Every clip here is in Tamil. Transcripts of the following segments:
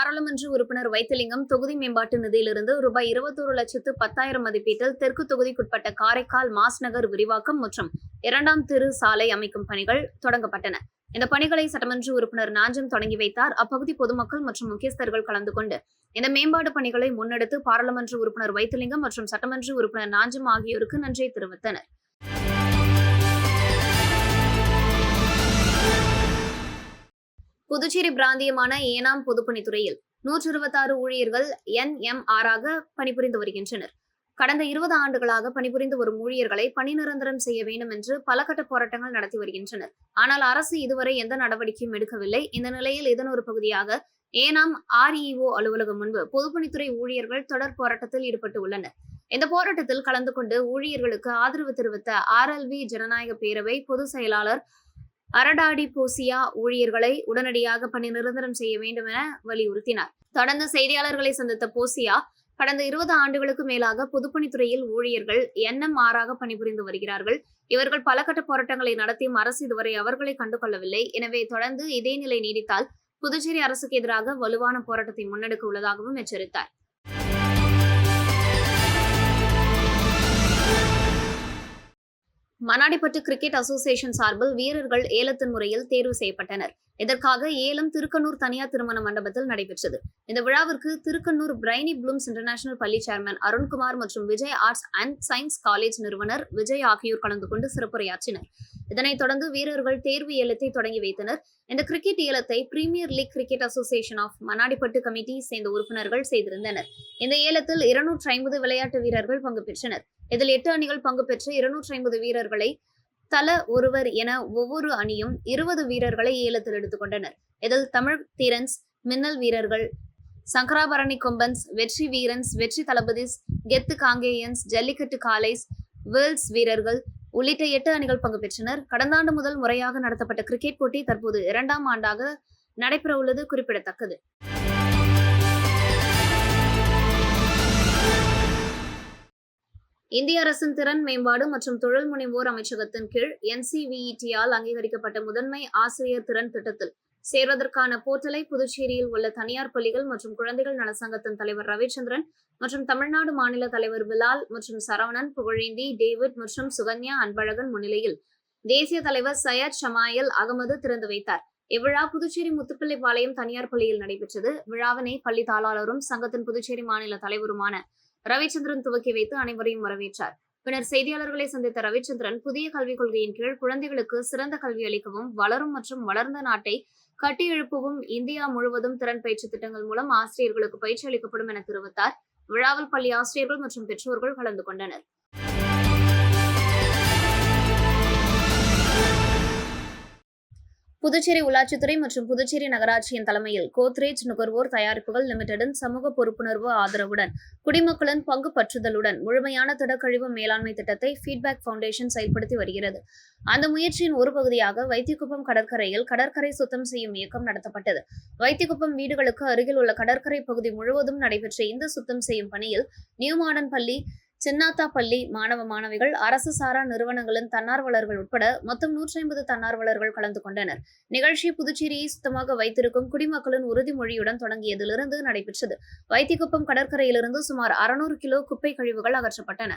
பாராளுமன்ற உறுப்பினர் வைத்திலிங்கம் தொகுதி மேம்பாட்டு நிதியிலிருந்து ரூபாய் இருபத்தோரு லட்சத்து பத்தாயிரம் மதிப்பீட்டில் தெற்கு தொகுதிக்குட்பட்ட காரைக்கால் மாஸ் நகர் விரிவாக்கம் மற்றும் இரண்டாம் திரு சாலை அமைக்கும் பணிகள் தொடங்கப்பட்டன. இந்த பணிகளை சட்டமன்ற உறுப்பினர் நாஞ்சம் தொடங்கி வைத்தார். அப்பகுதி பொதுமக்கள் மற்றும் முக்கியஸ்தர்கள் கலந்து கொண்டு இந்த மேம்பாடு பணிகளை முன்னெடுத்து பாராளுமன்ற உறுப்பினர் வைத்திலிங்கம் மற்றும் சட்டமன்ற உறுப்பினர் நாஞ்சம் ஆகியோருக்கு நன்றியை தெரிவித்தனர். புதுச்சேரி பிராந்தியமான ஏனாம் பொதுப்பணித்துறையில் நூற்று இருபத்தாறு ஊழியர்கள் என்எம்ஆராக பணிபுரிந்து வருகின்றனர். கடந்த இருபது ஆண்டுகளாக பணிபுரிந்து வரும் ஊழியர்களை பணி நிரந்தரம் செய்ய வேண்டும் என்று பல கட்ட போராட்டங்கள் நடத்தி வருகின்றனர். ஆனால் அரசு இதுவரை எந்த நடவடிக்கையும் எடுக்கவில்லை. இந்த நிலையில் இதன் ஒரு பகுதியாக ஏனாம் ஆர்இஓ அலுவலகம் முன்பு பொதுப்பணித்துறை ஊழியர்கள் தொடர் போராட்டத்தில் ஈடுபட்டு உள்ளனர். இந்த போராட்டத்தில் கலந்து கொண்டு ஊழியர்களுக்கு ஆதரவு தெரிவித்த ஆர்எல்வி ஜனநாயக பேரவை பொதுச் செயலாளர் அரடாடி போசியா ஊழியர்களை உடனடியாக பணி நிரந்தரம் செய்ய வேண்டும் என வலியுறுத்தினார். தொடர்ந்து செய்தியாளர்களை சந்தித்த போசியா கடந்த இருபது ஆண்டுகளுக்கு மேலாக பொதுப்பணித்துறையில் ஊழியர்கள் எண்ணம் மாறாக பணிபுரிந்து வருகிறார்கள். இவர்கள் பல கட்ட போராட்டங்களை நடத்தியும் அரசு இதுவரை அவர்களை கண்டுகொள்ளவில்லை. எனவே தொடர்ந்து இதே நிலை நீடித்தால் புதுச்சேரி அரசுக்கு எதிராக வலுவான போராட்டத்தை முன்னெடுக்க உள்ளதாகவும் எச்சரித்தார். மண்ணாடிப்பட்டு கிரிக்கெட் அசோசியேஷன் சார்பில் வீரர்கள் ஏலத்தின் முறையில் தேர்வு செய்யப்பட்டனர். இதற்காக ஏலம் திருக்கண்ணூர் தனியார் திருமண மண்டபத்தில் நடைபெற்றது. இந்த விழாவிற்கு திருக்கண்ணூர் பிரைனி ப்ளூம்ஸ் இன்டர்நேஷனல் பள்ளி சேர்மன் அருண்குமார் மற்றும் Vijay arts and science college நிறுவனர் விஜய் ஆகியோர் கலந்து கொண்டு சிறப்புரையாற்றினர். இதனைத் தொடர்ந்து வீரர்கள் தேர்வு ஏலத்தை தொடங்கி வைத்தனர். இந்த cricket ஏலத்தை premier league cricket association of Mannadipattu கமிட்டியை சேர்ந்த உறுப்பினர்கள் செய்திருந்தனர். இந்த ஏலத்தில் இருநூற்றி ஐம்பது விளையாட்டு வீரர்கள் பங்கு பெற்றனர். இதில் எட்டு அணிகள் பங்கு பெற்று இருநூற்றி ஐம்பது வீரர்களை தல ஒருவர் என ஒவ்வொரு அணியும் இருபது வீரர்களை ஏலத்தில் எடுத்துக்கொண்டனர். இதில் தமிழ் தீரன்ஸ் மின்னல் வீரர்கள் சங்கராபரணி கொம்பன்ஸ் வெற்றி வீரன்ஸ் வெற்றி தளபதிஸ் கெத்து காங்கேயன்ஸ் ஜல்லிக்கட்டு காலைஸ் வேர்ல்ஸ் வீரர்கள் உள்ளிட்ட எட்டு அணிகள் பங்கு பெற்றனர். கடந்த ஆண்டு முதல் முறையாக நடத்தப்பட்ட கிரிக்கெட் போட்டி தற்போது இரண்டாம் ஆண்டாக நடைபெறவுள்ளது குறிப்பிடத்தக்கது. இந்திய அரசின் திறன் மேம்பாடு மற்றும் தொழில் முனைவோர் அமைச்சகத்தின் கீழ் என்சிவிஇடியால் அங்கீகரிக்கப்பட்ட முதன்மை ஆசிரியர் திறன் திட்டத்தில் சேர்வதற்கான போர்ட்டலை புதுச்சேரியில் உள்ள தனியார் பள்ளிகள் மற்றும் குழந்தைகள் நலசங்கத்தின் தலைவர் ரவிச்சந்திரன் மற்றும் தமிழ்நாடு மாநில தலைவர் பிலால் மற்றும் சரவணன் புகழேந்தி டேவிட் மற்றும் சுகன்யா அன்பழகன் முன்னிலையில் தேசிய தலைவர் சையத் ஷமாயில் அகமது திறந்து வைத்தார். இவ்விழா புதுச்சேரி முத்துப்பிள்ளைப்பாளையம் தனியார் பள்ளியில் நடைபெற்றது. விழாவினை பள்ளி தாளாளரும் சங்கத்தின் புதுச்சேரி மாநில தலைவருமான ரவிச்சந்திரன் துவக்கி வைத்து அனைவரையும் வரவேற்றார். பின்னர் செய்தியாளர்களை சந்தித்த ரவிச்சந்திரன் புதிய கல்விக் கொள்கையின் கீழ் குழந்தைகளுக்கு சிறந்த கல்வி அளிக்கவும் வளரும் மற்றும் வளர்ந்த நாட்டை கட்டி எழுப்பவும் இந்தியா முழுவதும் திறன் பயிற்சி திட்டங்கள் மூலம் ஆசிரியர்களுக்கு பயிற்சி அளிக்கப்படும் என தெரிவித்தார். விழாவில் பள்ளி ஆசிரியர்கள் மற்றும் பெற்றோர்கள் கலந்து கொண்டனர். புதுச்சேரி உள்ளாட்சித்துறை மற்றும் புதுச்சேரி நகராட்சியின் தலைமையில் கோத்ரேஜ் நுகர்வோர் தயாரிப்புகள் லிமிடெடின் சமூக பொறுப்புணர்வு ஆதரவுடன் குடிமக்களின் பங்கு பற்றுதலுடன் முழுமையான திடக்கழிவு மேலாண்மை திட்டத்தை ஃபீட்பேக் ஃபவுண்டேஷன் செயல்படுத்தி வருகிறது. அந்த முயற்சியின் ஒரு பகுதியாக வைத்தியகுப்பம் கடற்கரையில் கடற்கரை சுத்தம் செய்யும் இயக்கம் நடத்தப்பட்டது. வைத்தியகுப்பம் வீடுகளுக்கு அருகில் உள்ள கடற்கரை பகுதி முழுவதும் நடைபெற்ற இந்த சுத்தம் செய்யும் பணியில் நியூ மாடன் பள்ளி சின்னாத்தா பள்ளி மாணவ மாணவிகள் அரசு சாரா நிறுவனங்களின் தன்னார்வலர்கள் உட்பட மொத்தம் நூற்றி ஐம்பது தன்னார்வலர்கள் கலந்து கொண்டனர். நிகழ்ச்சி புதுச்சேரியை சுத்தமாக வைத்திருக்கும் குடிமக்களின் உறுதிமொழியுடன் தொடங்கியதிலிருந்து நடைபெற்றது. வைத்திக்குப்பம் கடற்கரையிலிருந்து சுமார் அறுநூறு கிலோ குப்பை கழிவுகள் அகற்றப்பட்டன.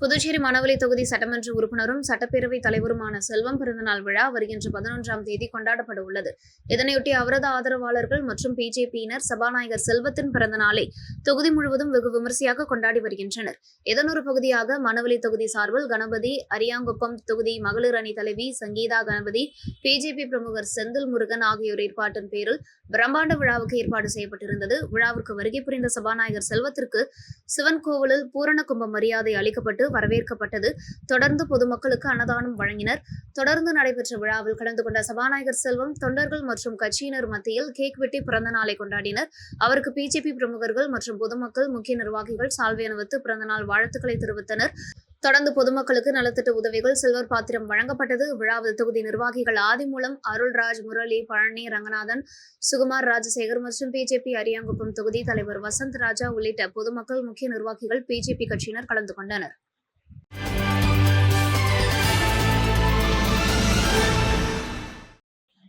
புதுச்சேரி மணவெளி தொகுதி சட்டமன்ற உறுப்பினரும் சட்டப்பேரவைத் தலைவருமான செல்வம் பிறந்தநாள் விழா வருகின்ற பதினொன்றாம் தேதி கொண்டாடப்பட உள்ளது. இதனையொட்டி அவரது ஆதரவாளர்கள் மற்றும் பிஜேபியினர் சபாநாயகர் செல்வத்தின் பிறந்த நாளை தொகுதி முழுவதும் வெகு விமரிசையாக கொண்டாடி வருகின்றனர். இதன் ஒரு பகுதியாக மணவெளி தொகுதி சார்பில் கணபதி அரியாங்குப்பம் தொகுதி மகளிர் அணி தலைவி சங்கீதா கணபதி பிஜேபி பிரமுகர் செந்தில் முருகன் ஆகியோர் ஏற்பாட்டின் பேரில் பிரம்மாண்ட விழாவுக்கு ஏற்பாடு செய்யப்பட்டிருந்தது. விழாவிற்கு வருகை புரிந்த சபாநாயகர் செல்வத்திற்கு சிவன் கோவிலில் பூரண கும்ப மரியாதை அளிக்கப்பட்டு வரவேற்கப்பட்டது. தொடர்ந்து பொதுமக்களுக்கு அன்னதானம் வழங்கினர். தொடர்ந்து நடைபெற்ற விழாவில் கலந்து கொண்ட சபாநாயகர் செல்வம் தொண்டர்கள் மற்றும் கட்சியினர் மத்தியில் கேக் வெட்டி பிறந்த நாளை கொண்டாடினர். அவருக்கு பிஜேபி பிரமுகர்கள் மற்றும் பொதுமக்கள் முக்கிய நிர்வாகிகள் சால்வை அணிவித்து பிறந்தநாள் வாழ்த்துக்களை தெரிவித்தனர். தொடர்ந்து பொதுமக்களுக்கு நலத்திட்ட உதவிகள் சில்வர் பாத்திரம் வழங்கப்பட்டது. விழாவில் தொகுதி நிர்வாகிகள் ஆதிமூலம் அருள்ராஜ் முரளி பழனி ரங்கநாதன் சுகுமார் ராஜசேகர் மற்றும் பிஜேபி அரியாங்குப்பம் தொகுதி தலைவர் வசந்த் ராஜா உள்ளிட்ட பொதுமக்கள் முக்கிய நிர்வாகிகள் பிஜேபி கட்சியினர் கலந்து கொண்டனர்.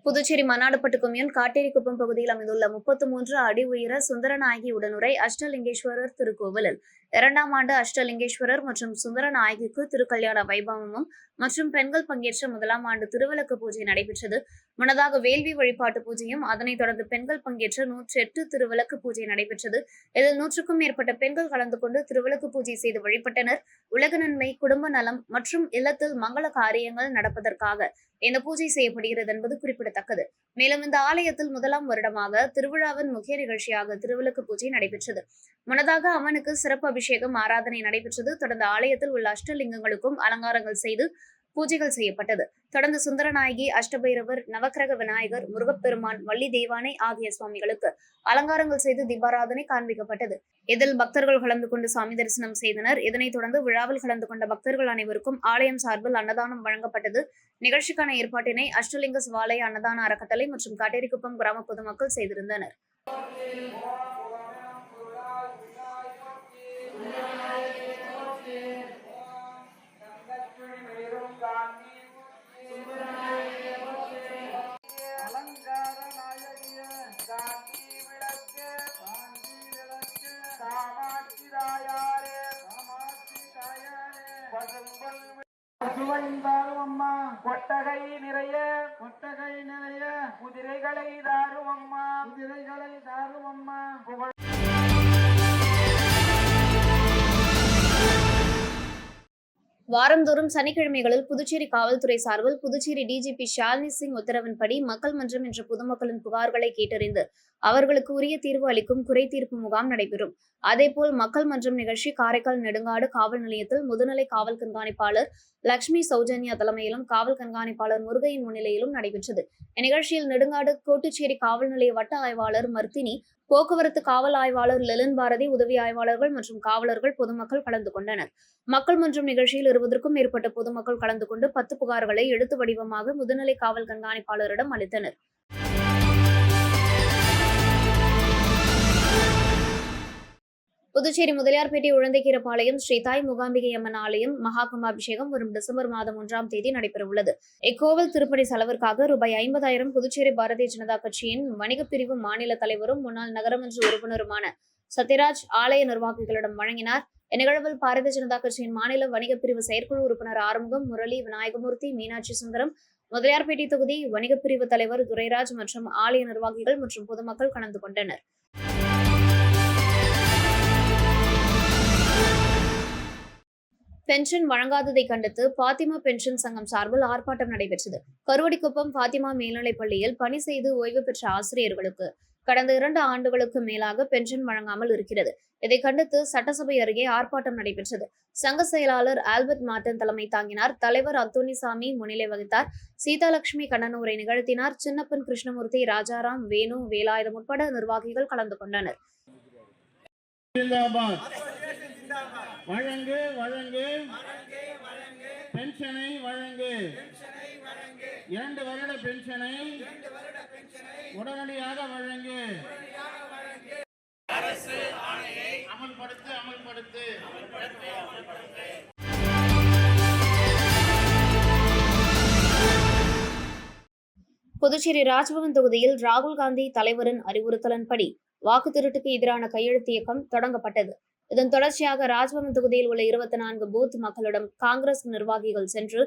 புதுச்சேரி மன்னாடுப்பட்டு கொம்யூன் காட்டேரிக்குப்பம் பகுதியில் அமைந்துள்ள முப்பத்து மூன்று அடி உயர சுந்தரநாயகி உடனுரை அஷ்டலிங்கேஸ்வரர் திருக்கோவிலில் இரண்டாம் ஆண்டு அஷ்டலிங்கேஸ்வரர் மற்றும் சுந்தரநாயகிக்கு திருக்கல்யாண வைபவமும் மற்றும் பெண்கள் பங்கேற்ற முதலாம் ஆண்டு திருவிளக்கு பூஜை நடைபெற்றது. முன்னதாக வேள்வி வழிபாட்டு பூஜையும் அதனைத் தொடர்ந்து பெண்கள் பங்கேற்ற நூற்றி எட்டு திருவிளக்கு பூஜை நடைபெற்றது. இதில் நூற்றுக்கும் மேற்பட்ட பெண்கள் கலந்து கொண்டு திருவிளக்கு பூஜை செய்து வழிபட்டனர். உலக நன்மை குடும்ப நலம் மற்றும் இல்லத்தில் மங்கள காரியங்கள் நடப்பதற்காக இந்த பூஜை செய்யப்படுகிறது என்பது குறிப்பிடத்தக்கது. மேலும் இந்த ஆலயத்தில் முதலாம் வருடமாக திருவிழாவின் முக்கிய நிகழ்ச்சியாக திருவிளக்கு பூஜை நடைபெற்றது. முன்னதாக அம்மனுக்கு சிறப்பு அபிஷேகம் ஆராதனை நடைபெற்றது. தொடர்ந்து ஆலயத்தில் உள்ள அஷ்டலிங்கங்களுக்கும் அலங்காரங்கள் செய்து பூஜைகள் செய்யப்பட்டது. தொடர்ந்து சுந்தரநாயகி அஷ்டபைரவர் நவக்கிரக விநாயகர் முருகப்பெருமான் வள்ளி தெய்வானை ஆகிய சுவாமிகளுக்கு அலங்காரங்கள் செய்து தீபாராதனை காண்பிக்கப்பட்டது. இதில் பக்தர்கள் கலந்து கொண்டு சாமி தரிசனம் செய்தனர். இதனைத் தொடர்ந்து விழாவில் கலந்து கொண்ட பக்தர்கள் அனைவருக்கும் ஆலயம் சார்பில் அன்னதானம் வழங்கப்பட்டது. நிகழ்ச்சிக்கான ஏற்பாட்டினை அஷ்டலிங்க சிவாலய அன்னதான அறக்கட்டளை மற்றும் காட்டேரிக்குப்பம் கிராம பொதுமக்கள் செய்திருந்தனர். சுவைந்தாரும் அம்மா. கொட்டகை நிறைய. கொட்டகை நிறைய. குதிரைகளை தாரும் அம்மா. குதிரைகளை தாரும் அம்மா. புகழ் வாரந்தோறும் சனிக்கிழமைகளில் புதுச்சேரி காவல்துறை சார்பில் புதுச்சேரி டிஜிபி ஷாலினி சிங் உத்தரவின்படி மக்கள் மன்றம் என்ற பொதுமக்களின் புகார்களை கேட்டறிந்து அவர்களுக்கு உரிய தீர்வு அளிக்கும் குறை தீர்ப்பு முகாம் நடைபெறும். அதேபோல் மக்கள் மன்றம் நிகழ்ச்சி காரைக்கால் நெடுங்காடு காவல் நிலையத்தில் முதுநிலை காவல் கண்காணிப்பாளர் லட்சுமி சௌஜன்யா தலைமையிலும் காவல் கண்காணிப்பாளர் முருகையின் முன்னிலையிலும் நடைபெற்றது. இந்நிகழ்ச்சியில் நெடுங்காடு கோட்டுச்சேரி காவல் நிலைய வட்ட ஆய்வாளர் மர்த்தினி போக்குவரத்து காவல் ஆய்வாளர் லெலன் பாரதி உதவி ஆய்வாளர்கள் மற்றும் காவலர்கள் பொதுமக்கள் கலந்து கொண்டனர். மக்கள் மன்றம் நிகழ்ச்சியில் இருபதற்கும் மேற்பட்ட பொதுமக்கள் கலந்து கொண்டு பத்து புகார்களை எழுத்து வடிவமாக முதுநிலை காவல் கண்காணிப்பாளரிடம் அளித்தனர். புதுச்சேரி முதலியார்பேட்டை உழந்தைக்கீரப்பாளையம் ஸ்ரீ தாய் முகாம்பிகை அம்மன் ஆலயம் மகாகும்பாபிஷேகம் வரும் டிசம்பர் மாதம் ஒன்றாம் தேதி நடைபெறவுள்ளது. இக்கோவில் திருப்பணி செலவிற்காக ரூபாய் ஐம்பதாயிரம் புதுச்சேரி பாரதிய ஜனதா கட்சியின் வணிகப் பிரிவு மாநில தலைவரும் முன்னாள் நகரமன்ற உறுப்பினருமான சத்யராஜ் ஆலய நிர்வாகிகளிடம் வழங்கினார். இந்நிகழ்வில் பாரதிய ஜனதா கட்சியின் மாநில வணிகப் பிரிவு செயற்குழு உறுப்பினர் ஆறுமுகம் முரளி விநாயகமூர்த்தி மீனாட்சி சுந்தரம் முதலியார்பேட்டை தொகுதி வணிகப் பிரிவு தலைவர் துரைராஜ் மற்றும் ஆலய நிர்வாகிகள் மற்றும் பொதுமக்கள் கலந்து கொண்டனர். பென்ஷன் வழங்காததை கண்டித்து பாத்திமா பென்ஷன் சங்கம் சார்பில் ஆர்ப்பாட்டம் நடைபெற்றது. கருவடிக்குப்பம் பாத்திமா மேல்நிலைப் பள்ளியில் பணி செய்து ஓய்வு பெற்ற ஆசிரியர்களுக்கு கடந்த இரண்டு ஆண்டுகளுக்கு மேலாக பென்ஷன் வழங்காமல் இருக்கிறது. இதை கண்டித்து சட்டசபை அருகே ஆர்ப்பாட்டம் நடைபெற்றது. சங்க செயலாளர் ஆல்பர்ட் மார்டன் தலைமை தாங்கினார். தலைவர் அந்தோனிசாமி முன்னிலை வகித்தார். சீதாலட்சுமி கண்ணனூரை நிகழ்த்தினார். சின்னப்பன் கிருஷ்ணமூர்த்தி ராஜாராம் வேணு வேலாயுதம் உட்பட நிர்வாகிகள் கலந்து கொண்டனர். வழங்கு வழங்கு. பென்ஷனை வழங்கு. இரண்டு வருட பென்ஷனை உடனடியாக வழங்கு. அமல்படுத்து அமல்படுத்து. புதுச்சேரி ராஜ்பவன் தொகுதியில் ராகுல் காந்தி தலைவரின் அறிவுறுத்தலின்படி வாக்கு திருட்டுக்கு எதிரான கையெழுத்து இயக்கம் தொடங்கப்பட்டது. இதன் தொடர்ச்சியாக ராஜ்பவன் தொகுதியில் உள்ள இருபத்தி நான்கு பூத் மக்களிடம் காங்கிரஸ் நிர்வாகிகள் சென்று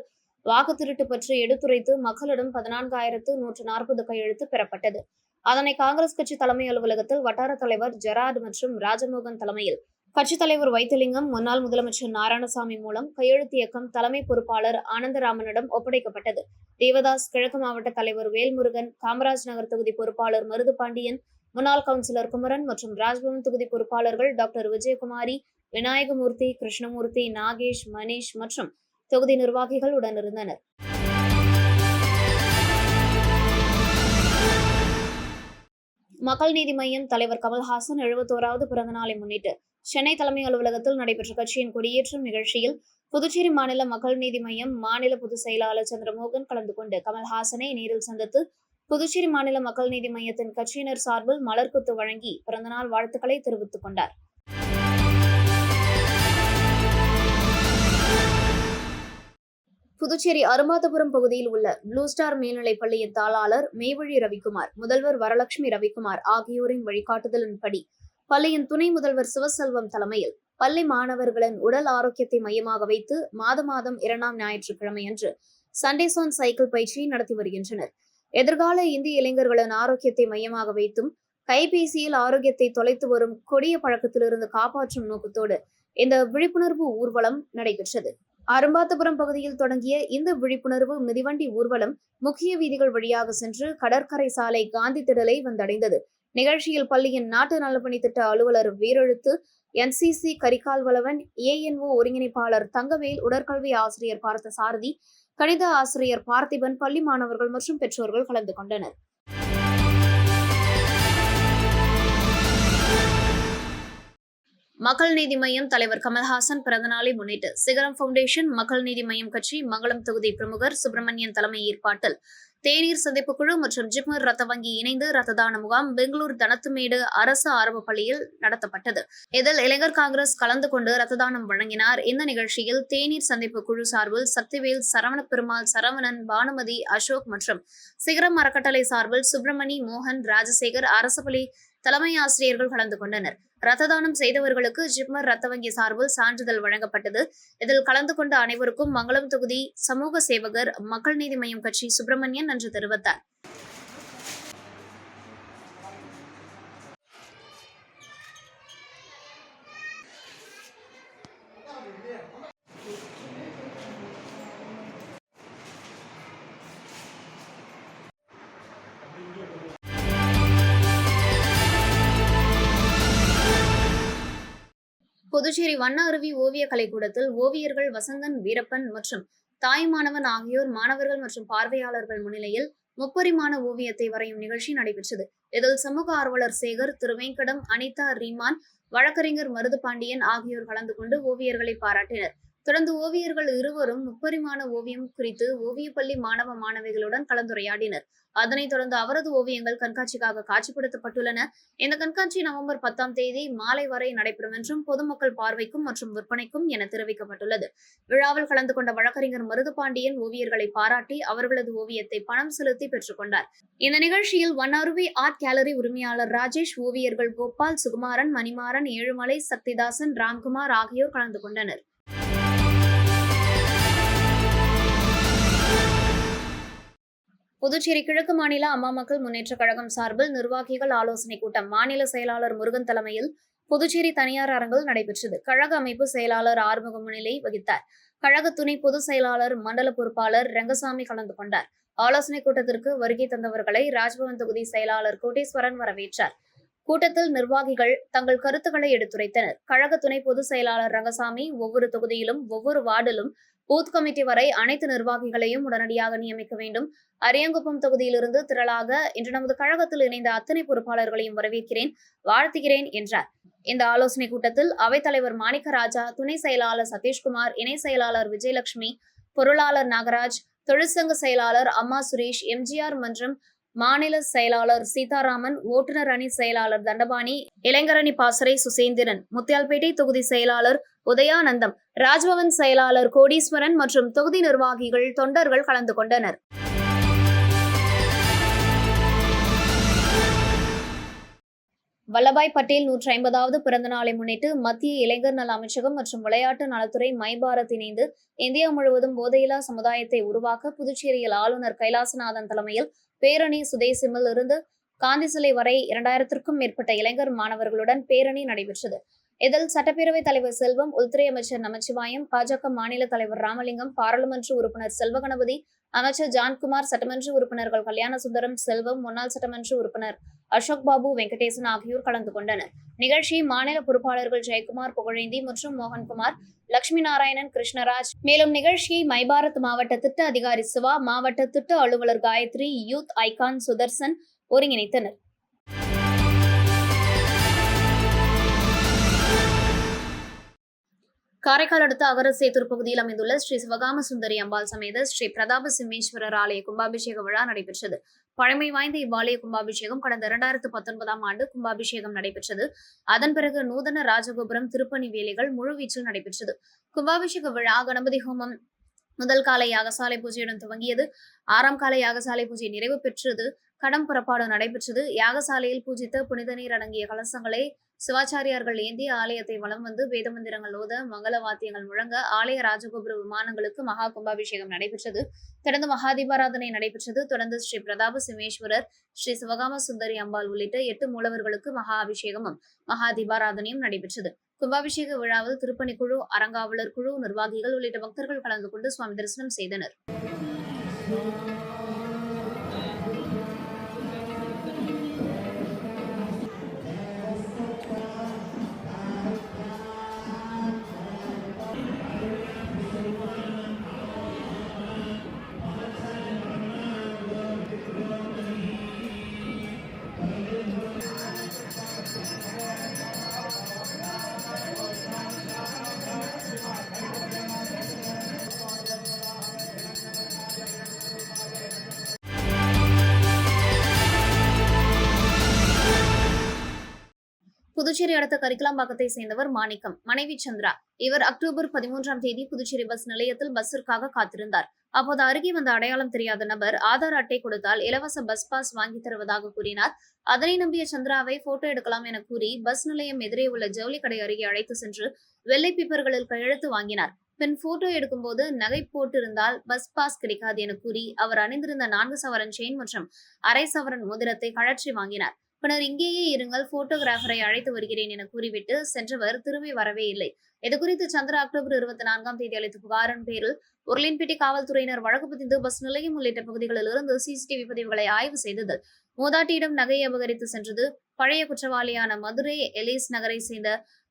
வாக்கு திருட்டு பற்றி எடுத்துரைத்து மக்களிடம் பதினான்காயிரத்து நூற்று நாற்பது கையெழுத்து பெறப்பட்டது. அதனை காங்கிரஸ் கட்சி தலைமை அலுவலகத்தில் வட்டார தலைவர் ஜெரார்டு மற்றும் ராஜமோகன் தலைமையில் கட்சித் தலைவர் வைத்திலிங்கம் முன்னாள் முதலமைச்சர் நாராயணசாமி மூலம் கையெழுத்து இயக்கம் தலைமை பொறுப்பாளர் ஆனந்தராமனிடம் ஒப்படைக்கப்பட்டது. தேவதாஸ் கிழக்கு மாவட்ட தலைவர் வேல்முருகன் காமராஜ் நகர் தொகுதி பொறுப்பாளர் மருது பாண்டியன் முன்னாள் கவுன்சிலர் குமரன் மற்றும் ராஜ்பவன் தொகுதி பொறுப்பாளர்கள் டாக்டர் விஜயகுமாரி விநாயகமூர்த்தி கிருஷ்ணமூர்த்தி நாகேஷ் மணீஷ் மற்றும் தொகுதி நிர்வாகிகள் உடனிருந்தனர் மக்கள் நீதி மையம் தலைவர் கமல்ஹாசன் எழுபத்தோராவது பிறந்த நாளை முன்னிட்டு சென்னை தலைமை அலுவலகத்தில் நடைபெற்ற கட்சியின் கொடியேற்றும் நிகழ்ச்சியில் புதுச்சேரி மாநில மக்கள் நீதி மையம் மாநில பொதுச் செயலாளர் சந்திரமோகன் கலந்து கொண்டு கமல்ஹாசனை நேரில் சந்தித்து புதுச்சேரி மாநில மக்கள் நீதி மையத்தின் கட்சியினர் சார்பில் மலர்கொத்து வழங்கி பிறந்தநாள் வாழ்த்துக்களை தெரிவித்துக் கொண்டார். புதுச்சேரி அரும்பாதபுரம் பகுதியில் உள்ள ப்ளூ ஸ்டார் மேல்நிலைப் பள்ளியின் தாளாளர் மேவழி ரவிக்குமார் முதல்வர் வரலட்சுமி ரவிக்குமார் ஆகியோரின் வழிகாட்டுதலின்படி பள்ளியின் துணை முதல்வர் சிவசெல்வம் தலைமையில் பள்ளி மாணவர்களின் உடல் ஆரோக்கியத்தை மையமாக வைத்து மாதம் மாதம் இரண்டாம் ஞாயிற்றுக்கிழமையன்று சண்டே சைக்கிள் பயிற்சியை நடத்தி வருகின்றனர். எதிர்கால இந்திய இளைஞர்களின் ஆரோக்கியத்தை மையமாக வைத்தும் கைபேசியில் ஆரோக்கியத்தை தொலைத்து வரும் கொடிய பழக்கத்திலிருந்து காப்பாற்றும் நோக்கத்தோடு இந்த விழிப்புணர்வு ஊர்வலம் நடைபெற்றது. அரும்பாத்தபுரம் பகுதியில் தொடங்கிய இந்த விழிப்புணர்வு மிதிவண்டி ஊர்வலம் முக்கிய வீதிகள் வழியாக சென்று கடற்கரை சாலை காந்தி திடலை வந்தடைந்தது. நிகழ்ச்சியில் பள்ளியின் நாட்டு நலப்பணி திட்ட அலுவலர் வீரெழுத்து என்சிசி கரிகால் வளவன் ஏஎன்ஓ ஒருங்கிணைப்பாளர் தங்கவேல் உடற்கல்வி ஆசிரியர் பார்த்த சாரதி கணித ஆசிரியர் பார்த்திபன் பள்ளி மாணவர்கள் மற்றும் பெற்றோர்கள் கலந்து கொண்டனர். மக்கள் நீதி மையம் தலைவர் கமல்ஹாசன் பிறந்தநாளை முன்னிட்டு சிகரம் ஃபவுண்டேஷன் மக்கள் நீதி மையம் கட்சி மங்களம் தொகுதி பிரமுகர் சுப்பிரமணியன் தலைமை ஏற்பாட்டில் தேநீர் சந்திப்பு குழு மற்றும் ஜிப்மர் ரத்த வங்கி இணைந்து ரத்த தான முகாம் பெங்களூர் தனத்துமேடு அரசு ஆரம்ப பள்ளியில் நடத்தப்பட்டது. இதில் இளைஞர் காங்கிரஸ் கலந்து கொண்டு ரத்த தானம் வழங்கினார். இந்த நிகழ்ச்சியில் தேநீர் சந்திப்பு குழு சார்பில் சக்திவேல் சரவண பெருமாள் சரவணன் பானுமதி அசோக் மற்றும் சிகரம் அறக்கட்டளை சார்பில் சுப்பிரமணி மோகன் ராஜசேகர் அரசு பள்ளி தலைமை ஆசிரியர்கள் கலந்து கொண்டனர். ரத்த தானம் செய்தவர்களுக்கு ஜிப்மர் ரத்த வங்கி சார்பில் சான்றிதழ் வழங்கப்பட்டது. இதில் கலந்து கொண்ட அனைவருக்கும் மங்களம் தொகுதி சமூக சேவகர் மக்கள் நீதி மய்யம் கட்சி சுப்பிரமணியன் நன்றி தெரிவித்தார். புதுச்சேரி வண்ண அருவி ஓவிய கலைக்கூடத்தில் ஓவியர்கள் வசந்தன் வீரப்பன் மற்றும் தாய்மானவன் ஆகியோர் மாணவர்கள் மற்றும் பார்வையாளர்கள் முன்னிலையில் முப்பரிமாண ஓவியத்தை வரையும் நிகழ்ச்சி நடைபெற்றது. இதில் சமூக ஆர்வலர் சேகர் திருவேங்கடம் அனிதா ரீமான் வழக்கறிஞர் மருது பாண்டியன் ஆகியோர் கலந்து கொண்டு ஓவியர்களை பாராட்டினர். தொடர்ந்து ஓவியர்கள் இருவரும் முப்பரிமாண ஓவியம் குறித்து ஓவியப்பள்ளி மாணவ மாணவிகளுடன் கலந்துரையாடினர். அதனைத் தொடர்ந்து அவரது ஓவியங்கள் கண்காட்சிக்காக காட்சிப்படுத்தப்பட்டுள்ளன. இந்த கண்காட்சி நவம்பர் பத்தாம் தேதி மாலை வரை நடைபெறும் என்றும் பொதுமக்கள் பார்வைக்கும் மற்றும் விற்பனைக்கும் என தெரிவிக்கப்பட்டுள்ளது. விழாவில் கலந்து கொண்ட வழக்கறிஞர் மருதுபாண்டியன் ஓவியர்களை பாராட்டி அவர்களது ஓவியத்தை பணம் செலுத்தி பெற்றுக்கொண்டார் இந்த நிகழ்ச்சியில் வண்ணருவி ஆர்ட் கேலரி உரிமையாளர் ராஜேஷ் ஓவியர்கள் கோபால் சுகுமாரன் மணிமாறன் ஏழுமலை சக்திதாசன் ராம்குமார் ஆகியோர் கலந்து கொண்டனர். புதுச்சேரி கிழக்கு மாநில அம்மா மக்கள் முன்னேற்றக் கழகம் சார்பில் நிர்வாகிகள் ஆலோசனைக் கூட்டம். மாநில செயலாளர் முருகன் தலைமையில் புதுச்சேரி தனியார் அரங்கில் நடைபெற்றது. கழக அமைப்பு செயலாளர் ஆறுமுக முன்னிலை வகித்தார். கழக துணை பொதுச் செயலாளர் மண்டல பொறுப்பாளர் ரங்கசாமி கலந்து கொண்டார். ஆலோசனைக் கூட்டத்திற்கு வருகை தந்தவர்களை ராஜ்பவன் தொகுதி செயலாளர் கோட்டீஸ்வரன் வரவேற்றார். கூட்டத்தில் நிர்வாகிகள் தங்கள் கருத்துக்களை எடுத்துரைத்தனர். கழக துணை பொதுச் செயலாளர் ரங்கசாமி ஒவ்வொரு தொகுதியிலும் ஒவ்வொரு வார்டிலும் பூத் கமிட்டி வரை அனைத்து நிர்வாகிகளையும் உடனடியாக நியமிக்க வேண்டும். அரியங்குப்பம் தொகுதியிலிருந்து திரளாக இன்று நமது கழகத்தில் இணைந்த அத்தனை பொறுப்பாளர்களையும் வரவேற்கிறேன். வாழ்த்துகிறேன் என்றார். இந்த ஆலோசனை கூட்டத்தில் அவைத்தலைவர் மாணிக்கராஜா துணை செயலாளர் சதீஷ்குமார் இணை செயலாளர் விஜயலட்சுமி பொருளாளர் நாகராஜ் தொழிற்சங்க செயலாளர் அம்மா சுரேஷ் எம்ஜிஆர் மன்றம் மாநில செயலாளர் சீதாராமன் ஓட்டுநர் அணி செயலாளர் தண்டபாணி இளைஞரணி பாசறை சுசேந்திரன் முத்தியால்பேட்டை தொகுதி செயலாளர் உதயானந்தம் ராஜ்பவன் செயலாளர் கோடீஸ்வரன் மற்றும் தொகுதி நிர்வாகிகள் தொண்டர்கள் கலந்து கொண்டனர். வல்லபாய் பட்டேல் நூற்றி ஐம்பதாவது பிறந்த நாளை முன்னிட்டு மத்திய இளைஞர் நல அமைச்சகம் மற்றும் விளையாட்டு நலத்துறை மைபாரத் இணைந்து இந்தியா முழுவதும் போதையில்லா சமுதாயத்தை உருவாக்க புதுச்சேரியில் ஆளுநர் கைலாசநாதன் தலைமையில் பேரணி சுதேசிமில் இருந்து காந்தி சிலை வரை இரண்டாயிரத்திற்கும் மேற்பட்ட இளைஞர் மாணவர்களுடன் பேரணி நடைபெற்றது. இதில் சட்டப்பேரவைத் தலைவர் செல்வம் உள்துறை அமைச்சர் நமச்சிவாயம் பாஜக மாநில தலைவர் ராமலிங்கம் பாராளுமன்ற உறுப்பினர் செல்வகணபதி அமைச்சர் ஜான்குமார் சட்டமன்ற உறுப்பினர்கள் கல்யாண சுந்தரம் செல்வம் முன்னாள் சட்டமன்ற உறுப்பினர் அசோக் பாபு வெங்கடேசன் ஆகியோர் கலந்து கொண்டனர். நிகழ்ச்சி மாநில பொறுப்பாளர்கள் ஜெயக்குமார் புகழேந்தி மற்றும் மோகன்குமார் லட்சுமி நாராயணன் கிருஷ்ணராஜ். மேலும் நிகழ்ச்சியை மைபாரத் மாவட்ட திட்ட அதிகாரி சிவா மாவட்ட திட்ட அலுவலர் காயத்ரி யூத் ஐகான் சுதர்சன் ஒருங்கிணைத்தனர். காரைக்கால் அடுத்த அகரசேத்தூர் பகுதியில் அமைந்துள்ள ஸ்ரீ சிவகாம சுந்தரி அம்பாள் சமேத ஸ்ரீ பிரதாப சிம்மேஸ்வரர் ஆலய கும்பாபிஷேக விழா நடைபெற்றது. பழமை வாய்ந்த இவ்வாலய கும்பாபிஷேகம் கடந்த இரண்டாயிரத்து பத்தொன்பதாம் ஆண்டு கும்பாபிஷேகம் நடைபெற்றது. அதன் பிறகு நூதன ராஜகோபுரம் திருப்பணி வேலைகள் முழுவீச்சில் நடைபெற்றது. கும்பாபிஷேக விழா கணபதி ஹோமம் முதல் கால யாகசாலை பூஜையுடன் துவங்கியது. ஆறாம் கால யாகசாலை பூஜை நிறைவு பெற்றது. கடம் புறப்பாடு நடைபெற்றது. யாகசாலையில் பூஜித்த புனித நீர் அடங்கிய கலசங்களை சிவாச்சாரியார்கள் ஏந்தி ஆலயத்தை வலம் வந்து வேத மந்திரங்கள் ஓத மங்கள வாத்தியங்கள் முழங்க ஆலய ராஜகோபுர விமானங்களுக்கு மகா கும்பாபிஷேகம் நடைபெற்றது. தொடர்ந்து மகாதீபாராதனை நடைபெற்றது. தொடர்ந்து ஸ்ரீ பிரதாப சிமேஸ்வரர் ஸ்ரீ சிவகாம சுந்தரி அம்பாள் உள்ளிட்ட எட்டு மூலவர்களுக்கு மகா அபிஷேகமும் மகா தீபாராதனையும் நடைபெற்றது. கும்பாபிஷேக விழாவில் திருப்பணி குழு அறங்காவலர் குழு நிர்வாகிகள் உள்ளிட்ட பக்தர்கள் கலந்து கொண்டு சுவாமி தரிசனம் செய்தனர். புதுச்சேரி அடுத்த கரிக்கலாம்பாக்கத்தை சேர்ந்தவர் மாணிக்கம். மனைவி சந்திரா. இவர் அக்டோபர் பதிமூன்றாம் தேதி புதுச்சேரி பஸ் நிலையத்தில் பஸ்ஸிற்காக காத்திருந்தார். அப்போது அருகே வந்த அடையாளம் தெரியாத நபர் ஆதார் அட்டை கொடுத்தால் இலவச பஸ் பாஸ் வாங்கி தருவதாக கூறினார். அதனை நம்பிய சந்திராவை போட்டோ எடுக்கலாம் என கூறி பஸ் நிலையம் எதிரே உள்ள ஜவுளி கடை அருகே அழைத்து சென்று வெள்ளை பேப்பர்களில் கையெழுத்து வாங்கினார். பின் போட்டோ எடுக்கும்போது நகை போட்டிருந்தால் பஸ் பாஸ் கிடைக்காது என கூறி அவர் அணிந்திருந்த நான்கு சவரன் செயின் மற்றும் அரை சவரன் மோதிரத்தை கழற்றி வாங்கினார். பின்னர் இங்கேயே இருங்கள் போட்டோகிராஃபரை அழைத்து வருகிறேன் என கூறிவிட்டு சென்றவர் திரும்பி வரவே இல்லை. இது குறித்து சந்திரா அக்டோபர் இருபத்தி நான்காம் தேதி அளித்த புகாரின் பேரில் உருளின்பேட்டை காவல்துறையினர் வழக்கு பதிந்து பஸ் நிலையம் உள்ளிட்ட பகுதிகளில் இருந்து சிசிடிவி பதிவுகளை ஆய்வு செய்தது மூதாட்டியிடம் நகையை அபகரித்து சென்றது. பழைய குற்றவாளியான மதுரை எலிஸ் நகரை சேர்ந்த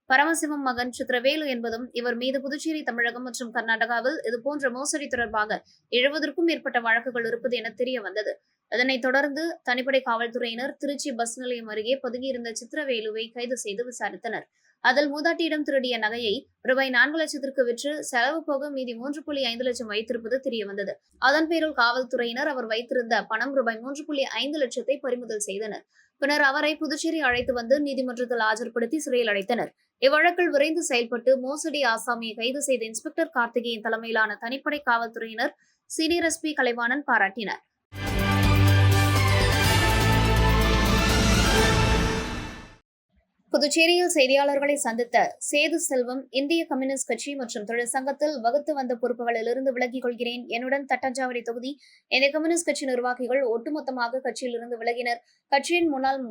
பரமசிவம் மகன் சித்திரவேலு என்பதும் இவர் மீது புதுச்சேரி தமிழகம் மற்றும் கர்நாடகாவில் இதுபோன்ற மோசடி தொடர்பாக எழுபதற்கும் மேற்பட்ட வழக்குகள் இருப்பது என தெரிய வந்தது. இதனைத் தொடர்ந்து தனிப்படை காவல்துறையினர் திருச்சி பஸ் நிலையம் அருகே பதுங்கியிருந்த சித்திரவேலுவை கைது செய்து விசாரித்தனர். அதில் மூதாட்டியிடம் திருடிய நகையை ரூபாய் நான்கு லட்சத்திற்கு விற்று செலவு போக மீதி மூன்று புள்ளி ஐந்து லட்சம் வைத்திருப்பது தெரிய வந்தது அதன் பேரில் காவல்துறையினர் அவர் வைத்திருந்த பணம் ரூபாய் மூன்று புள்ளி ஐந்து லட்சத்தை பறிமுதல் செய்தனர். பின்னர் அவரை புதுச்சேரி அழைத்து வந்து நீதிமன்றத்தில் ஆஜர்படுத்தி சிறையில் அடைத்தனர். இவ்வழக்கில் விரைந்து செயல்பட்டு மோசடி ஆசாமியை கைது செய்த இன்ஸ்பெக்டர் கார்த்திகேயன் தலைமையிலான தனிப்படை காவல்துறையினர் சீனியர் எஸ்பி கலைவாணன் பாராட்டினர். புதுச்சேரியில் செய்தியாளர்களை சந்தித்த சேது செல்வம் இந்திய கம்யூனிஸ்ட் கட்சி மற்றும் தொழிற்சங்கத்தில் வகுத்து வந்த பொறுப்புகளிலிருந்து விலகிக் கொள்கிறேன். என்னுடன் தட்டஞ்சாவடி தொகுதி இந்திய கம்யூனிஸ்ட் கட்சி நிர்வாகிகள் ஒட்டுமொத்தமாக கட்சியிலிருந்து விலகினர். கட்சியின் முன்னாள்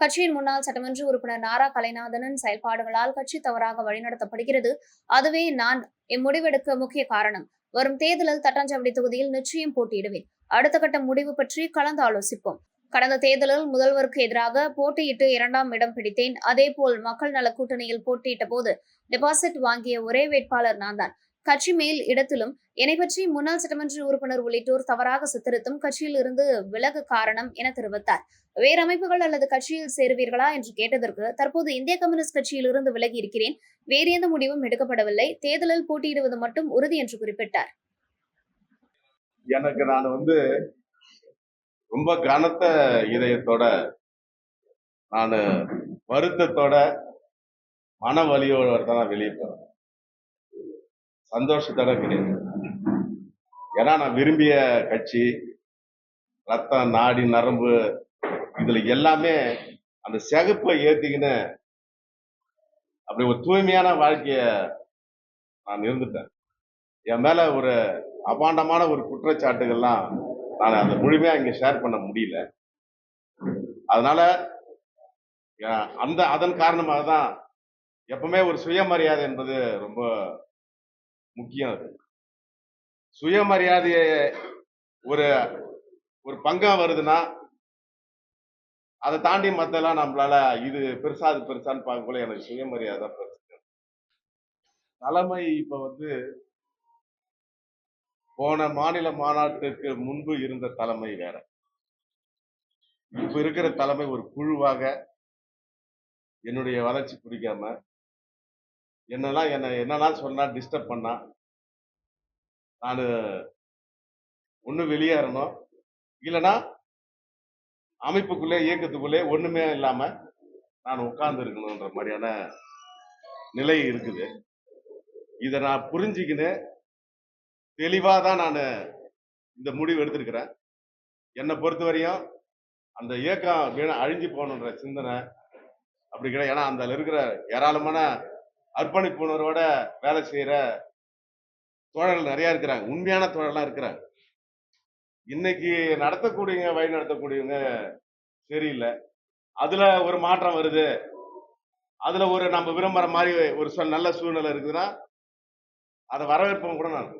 கட்சியின் முன்னாள் சட்டமன்ற உறுப்பினர் நாரா கலைநாதனின் செயல்பாடுகளால் கட்சி தவறாக வழிநடத்தப்படுகிறது. அதுவே நான் இம்முடிவெடுக்க முக்கிய காரணம். வரும் தேர்தலில் தட்டாஞ்சாவடி தொகுதியில் நிச்சயம் போட்டியிடுவேன். அடுத்த கட்ட முடிவு பற்றி கலந்து ஆலோசிப்போம் கடந்த தேர்தலில் முதல்வருக்கு எதிராக போட்டியிட்டு இரண்டாம் இடம் பிடித்தேன். அதேபோல் மக்கள் நல கூட்டணியில் போட்டியிட்ட போது டெபாசிட் வாங்கிய ஒரே வேட்பாளர் நான் தான். கட்சி மேல் இடத்திலும் என்னை பற்றி முன்னாள் சட்டமன்ற உறுப்பினர் உள்ளிட்டோர் தவறாக சித்தரித்தும் கட்சியில் இருந்து விலக காரணம் என தெரிவித்தார். வேறு அமைப்புகள் அல்லது கட்சியில் சேருவீர்களா என்று கேட்டதற்கு தற்போது இந்திய கம்யூனிஸ்ட் கட்சியில் இருந்து விலகி இருக்கிறேன். வேறு எந்த முடிவும் எடுக்கப்படவில்லை. தேர்தலில் போட்டியிடுவது மட்டும் உறுதி என்று குறிப்பிட்டார். எனக்கு நான் வந்து ரொம்ப கனத்த இதயத்தோட நான் வருத்தத்தோட மன வலியோட தான் நான் வெளியே போறேன். சந்தோஷத்தோட கிடையாது ஏன்னா நான் விரும்பிய கட்சி ரத்தம் நாடி நரம்பு இதுல எல்லாமே அந்த சிகப்பை ஏத்திக்கின்னு அப்படி ஒரு தூய்மையான வாழ்க்கைய நான் இருந்துட்டேன். என் மேல ஒரு அபாண்டமான ஒரு குற்றச்சாட்டுகள்லாம் நான் அந்த முழுமையாக இங்கே ஷேர் பண்ண முடியல. அதனால அந்த அதன் காரணமாக தான் எப்பவுமே ஒரு சுயமரியாதை என்பது ரொம்ப முக்கியம் அது. சுயமரியாதையை ஒரு ஒரு பங்கா வருதுன்னா அதை தாண்டி மத்தெல்லாம் நம்மளால இது பெருசா அது பெருசான்னு பார்க்கக்குள்ள எனக்கு சுயமரியாதை தான் பெருசு தலைமை இப்ப வந்து போன மாநில மாநாட்டிற்கு முன்பு இருந்த தலைமை வேற. இப்ப இருக்கிற தலைமை ஒரு குழுவாக என்னுடைய வளர்ச்சி பிடிக்காம என்னெல்லாம் என்ன என்னெல்லாம் சொன்னா டிஸ்டர்ப் பண்ணா நான் ஒன்று வெளியேறணும். இல்லைன்னா அமைப்புக்குள்ளே இயக்கத்துக்குள்ளே ஒண்ணுமே இல்லாம நான் உட்கார்ந்து இருக்கணுன்ற மாதிரியான நிலை இருக்குது. இதை நான் புரிஞ்சுக்கின்னு தெளிவாக தான் நான் இந்த முடிவு எடுத்திருக்கிறேன். என்னை பொறுத்த வரையும் அந்த இயக்கம் வீண அழிஞ்சு போகணுன்ற சிந்தனை அப்படி கிடையாது. ஏன்னா அந்த இருக்கிற ஏராளமான அர்ப்பணிப்பு உணர்வோட வேலை செய்கிற தோழர்கள் நிறையா இருக்கிறாங்க. உண்மையான தோழர்கள்லாம் இருக்கிறாங்க. இன்னைக்கு நடத்தக்கூடியவங்க வழி நடத்தக்கூடியவங்க சரியில்லை. அதில் ஒரு மாற்றம் வருது. அதில் ஒரு நம்ம விரும்புகிற மாதிரி ஒரு சொல் நல்ல சூழ்நிலை இருக்குதுன்னா அதை வரவேற்போம் கூட நான்